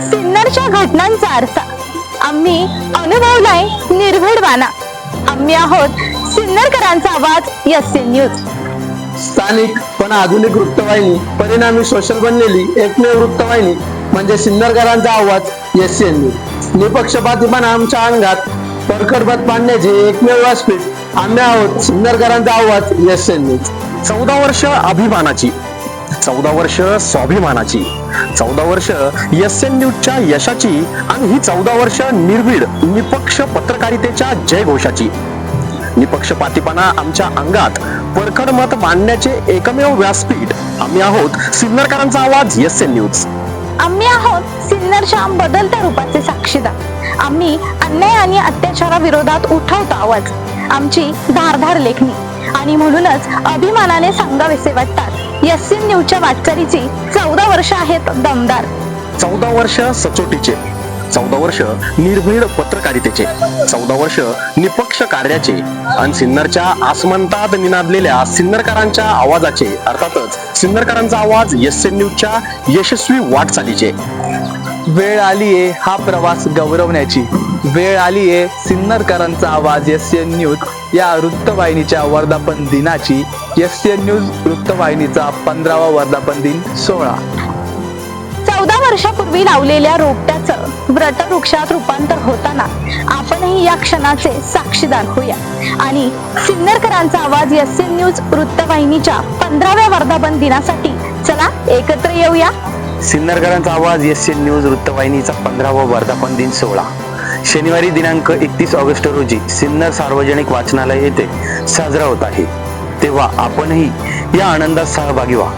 घटनांचा आरसा आम्ही अनुभवलाय निर्भीडवाना आम्ही आहोत सिन्नरकरांचा आवाज एस न्यूज. स्थानिक पण आधुनिक वृत्तवाहिनी परिणामी सोशल बनलेली एकमेव वृत्तवाहिनी म्हणजे सिन्नरकरांचा आवाज एस एन निपक्षपातीपणा आमच्या अंगात परखडपत पाडण्याचे एकमेव व्यासपीठ आम्ही आहोत सिन्नरकरांचा आवाज एस एन चौदा वर्ष अभिमानाची चौदा वर्ष स्वाभिमानाची. चौदा वर्ष एस एन न्यूजच्या यशाची आणि ही चौदा वर्ष निर्भीड निपक्ष पत्रकारितेच्या जयघोषाची. निपक्षपातीपणा आमच्या अंगात परखड मत मांडण्याचे एकमेव व्यासपीठ. आम्ही आहोत सिन्नरकरांचा आवाज एस एन न्यूज आम्ही आहोत सिन्नरच्या बदलत्या रूपाचे साक्षीदार. आम्ही अन्याय आणि अत्याचाराविरोधात उठवतो आवाज. आमची धारधार लेखणी. आणि म्हणूनच अभिमानाने सांगावेसे वाटतात. एस न्यूजच्या वाटचालीची चौदा वर्ष आहेत दमदार. चौदा वर्ष सचोटीचे. चौदा वर्ष निर्भीड पत्रकारितेचे. चौदा वर्ष निपक्ष कार्याचे. आणि सिन्नरच्या आसमंतात निनादलेल्या सिन्नरकरांच्या आवाजाचे अर्थातच सिन्नरकरांचा आवाज एस एन न्यूजच्या यशस्वी वाटचालीचे. वेळ आलीये हा प्रवास गौरवण्याची. वेळ आलीये सिन्नरकरांचा आवाज एस एन न्यूज या वृत्तवाहिनीच्या वर्धापन दिनाची एस एन न्यूज वृत्तवाहिनीचा पंधरावा वर्धापन दिन सोहळा. चौदा वर्षापूर्वी लावलेल्या रोपट्याचं व्रतवृक्षात रूपांतर होताना आपणही या क्षणाचे साक्षीदार होऊया. आणि सिन्नरकरांचा आवाज एस एन न्यूज वृत्तवाहिनीच्या पंधराव्या वर्धापन दिनासाठी चला एकत्र येऊया. सिन्नरकरांचा आवाज एस एन न्यूज वृत्तवाहिनीचा पंधरावा वर्धापन दिन सोहळा. शनिवारी दिनांक एकतीस ऑगस्ट रोजी सिन्नर सार्वजनिक वाचनालय येथे साजरा होत आहे. तेव्हा आपणही या आनंदात सहभागी व्हा.